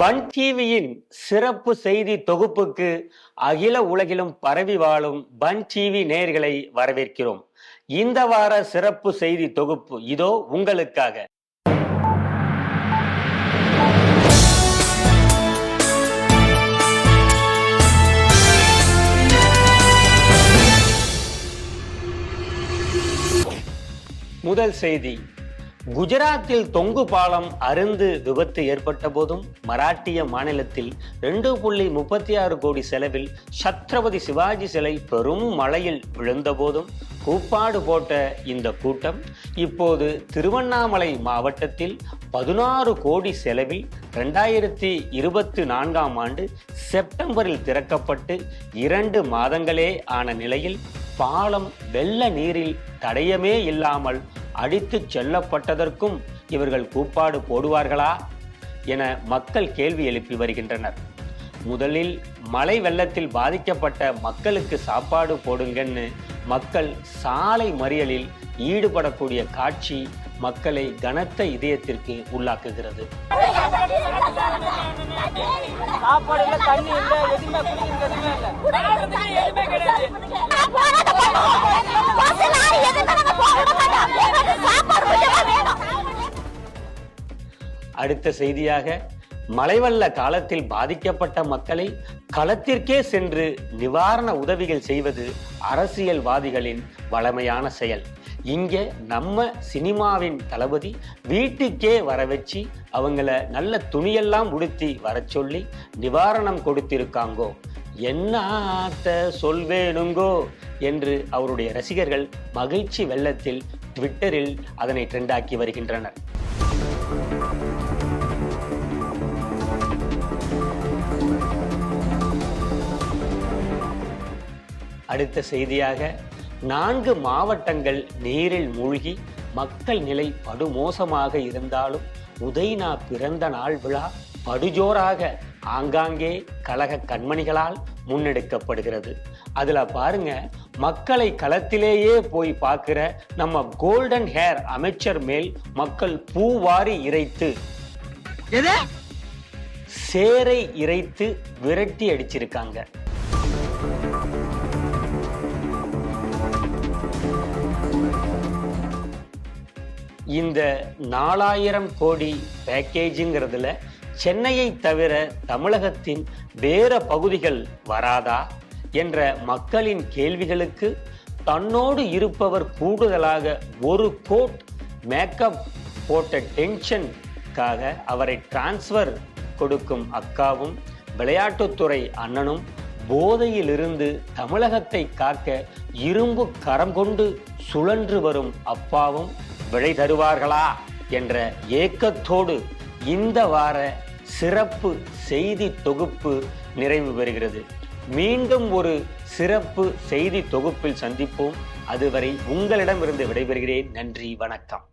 பன் டிவியின் சிறப்பு செய்தி தொகுப்புக்கு அகில உலகிலும் பரவி வாழும் பன் டிவி நேர்களை வரவேற்கிறோம். இந்த வார சிறப்பு செய்தி தொகுப்பு இதோ உங்களுக்காக. முதல் செய்தி. குஜராத்தில் தொங்கு பாலம் அருந்து விபத்து ஏற்பட்ட போதும் மராட்டிய மாநிலத்தில் ரெண்டு புள்ளி முப்பத்தி ஆறு கோடி செலவில் சத்ரபதி சிவாஜி சிலை பெரும் மழையில் விழுந்த போதும் கூப்பாடு போட்ட இந்த கூட்டம் இப்போது திருவண்ணாமலை மாவட்டத்தில் பதினாறு கோடி செலவில் ரெண்டாயிரத்தி இருபத்தி நான்காம் ஆண்டு செப்டம்பரில் திறக்கப்பட்டு இரண்டு மாதங்களே ஆன நிலையில் பாலம் வெள்ள நீரில் தடயமே இல்லாமல் அடித்துச் செல்லப்பட்டதற்கும் இவர்கள் கூப்பாடு போடுவார்களா? என மக்கள் கேள்வி எழுப்பி வருகின்றனர். முதலில் மழை வெள்ளத்தில் பாதிக்கப்பட்ட மக்களுக்கு சாப்பாடு போடுங்கன்னு மக்கள் சாலை மறியலில் ஈடுபடக்கூடிய காட்சி மக்களை கனத்த இதயத்திற்கு உள்ளாக்குகிறது. சாப்பாடு அடுத்த செய்தியாக மலைவல்ல காலத்தில் பாதிக்கப்பட்ட மக்களை களத்திற்கே சென்று நிவாரண உதவிகள் செய்வது அரசியல்வாதிகளின் வளமையான செயல். இங்கே நம்ம சினிமாவின் தளபதி வீட்டுக்கே வர வச்சு அவங்கள நல்ல துணியெல்லாம் உடுத்தி வர சொல்லி நிவாரணம் கொடுத்திருக்காங்கோ. என்ன ஆத்த சொல்வேணுங்கோ என்று அவருடைய ரசிகர்கள் மகிழ்ச்சி வெள்ளத்தில் ட்விட்டரில் அதனை ட்ரெண்டாக்கி வருகின்றனர். அடுத்த செய்தியாக நான்கு மாவட்டங்கள் நீரில் மூழ்கி மக்கள் நிலை படுமோசமாக இருந்தாலும் உதய்னா பிறந்த நாள் விழா படுஜோராக ஆங்காங்கே கழக கண்மணிகளால் முன்னெடுக்கப்படுகிறது. அதுல பாருங்க மக்களை களத்திலேயே போய் பார்க்கிற நம்ம கோல்டன் ஹேர் அமைச்சர் மேல் மக்கள் பூவாரி இறைத்து சேரை இறைத்து விரட்டி அடிச்சிருக்காங்க. இந்த நாலாயிரம் கோடி பேக்கேஜுங்கிறதுல சென்னையை தவிர தமிழகத்தின் வேற பகுதிகள் வராதா என்ற மக்களின் கேள்விகளுக்கு தன்னோடு இருப்பவர் கூடுதலாக ஒரு கோட் மேக்கப் போட்ட டென்ஷனுக்காக அவரை டிரான்ஸ்ஃபர் கொடுக்கும் அக்காவும் விளையாட்டுத்துறை அண்ணனும் போதையிலிருந்து தமிழகத்தை காக்க இரும்பு கரம் கொண்டு சுழன்று வரும் அப்பாவும் விடை தருவார்களா என்ற ஏக்கத்தோடு இந்த வார சிறப்பு செய்தி தொகுப்பு நிறைவு பெறுகிறது. மீண்டும் ஒரு சிறப்பு செய்தி தொகுப்பில் சந்திப்போம். அதுவரை உங்களிடமிருந்து விடைபெறுகிறேன். நன்றி வணக்கம்.